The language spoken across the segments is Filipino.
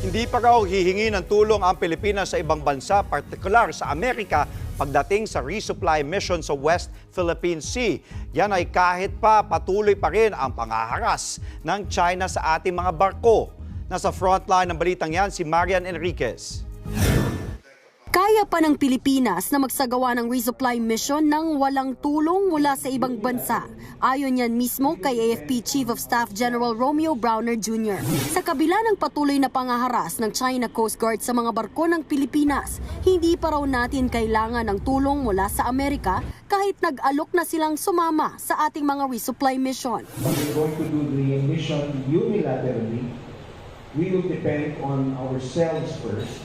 Hindi pa raw hihingi ng tulong ang Pilipinas sa ibang bansa, partikular sa Amerika, pagdating sa resupply mission sa West Philippine Sea. Yan ay kahit pa patuloy pa rin ang pangaharas ng China sa ating mga barko. Nasa frontline ng balitang yan si Marian Enriquez. Kaya pa ng Pilipinas na magsagawa ng resupply mission nang walang tulong mula sa ibang bansa. Ayon yan mismo kay AFP Chief of Staff General Romeo Browner Jr. Sa kabila ng patuloy na pangaharas ng China Coast Guard sa mga barko ng Pilipinas, hindi pa raw natin kailangan ng tulong mula sa Amerika kahit nag-alok na silang sumama sa ating mga resupply mission. but we're going to do the mission unilaterally. We will depend on ourselves first,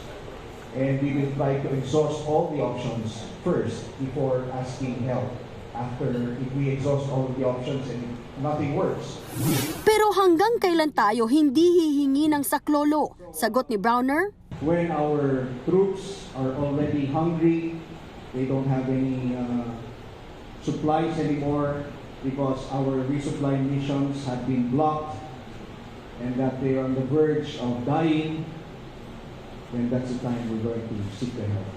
and we will try to exhaust all the options first before asking help. After, if we exhaust all the options and nothing works, Pero hanggang kailan tayo hindi hihingi ng saklolo? Sagot ni Browner, when our troops are already hungry, they don't have any uh, supplies anymore because our resupply missions have been blocked and that they are on the verge of dying, then that's the time we're going to seek the help.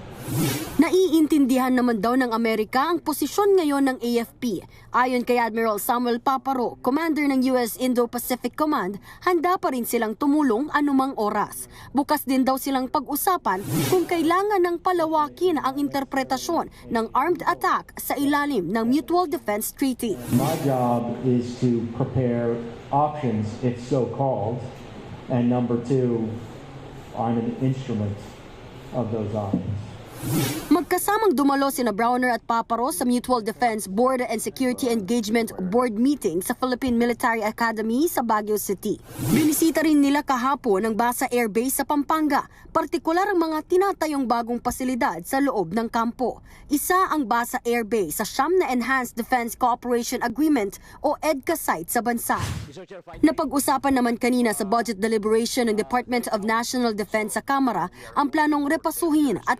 Naiintindihan naman daw ng Amerika ang posisyon ngayon ng AFP. Ayon kay Admiral Samuel Paparo, commander ng US Indo-Pacific Command, handa pa rin silang tumulong anumang oras. Bukas din daw silang pag-usapan kung kailangan ng palawakin ang interpretasyon ng armed attack sa ilalim ng Mutual Defense Treaty. My job is to prepare options, if so called, and number two, I'm an instrument of those options. Magkasamang dumalo sina Browner at Paparo sa Mutual Defense Border and Security Engagement Board meeting sa Philippine Military Academy sa Baguio City. Binisita rin nila kahapon ang Basa Air Base sa Pampanga, partikular ang mga tinatayong bagong pasilidad sa loob ng kampo. Isa ang Basa Air Base sa siyam na Enhanced Defense Cooperation Agreement o EDCA site sa bansa. Napag-usapan naman kanina sa budget deliberation ng Department of National Defense sa Kamara ang planong repasuhin at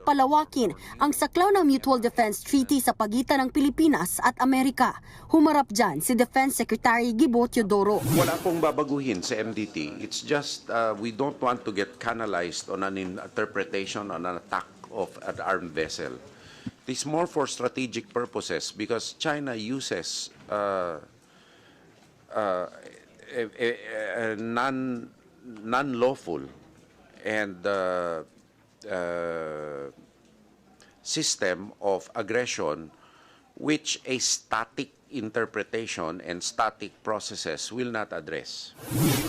palawakin ang saklaw ng Mutual Defense Treaty sa pagitan ng Pilipinas at Amerika. Humarap dyan si Defense Secretary Gibo Teodoro. Wala pong babaguhin sa MDT. It's just uh, we don't want to get canalized on an interpretation on an attack of an armed vessel. It's more for strategic purposes because China uses uh, uh, a, a, a non non-lawful and uh, uh, system of aggression which a static interpretation and static processes will not address.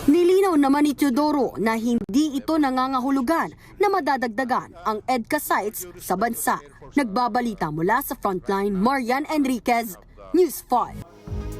Nilinaw naman ni Teodoro na hindi ito nangangahulugan na madadagdagan ang EDCA sites sa bansa. Nagbabalita mula sa Frontline, Marian Enriquez, News 5.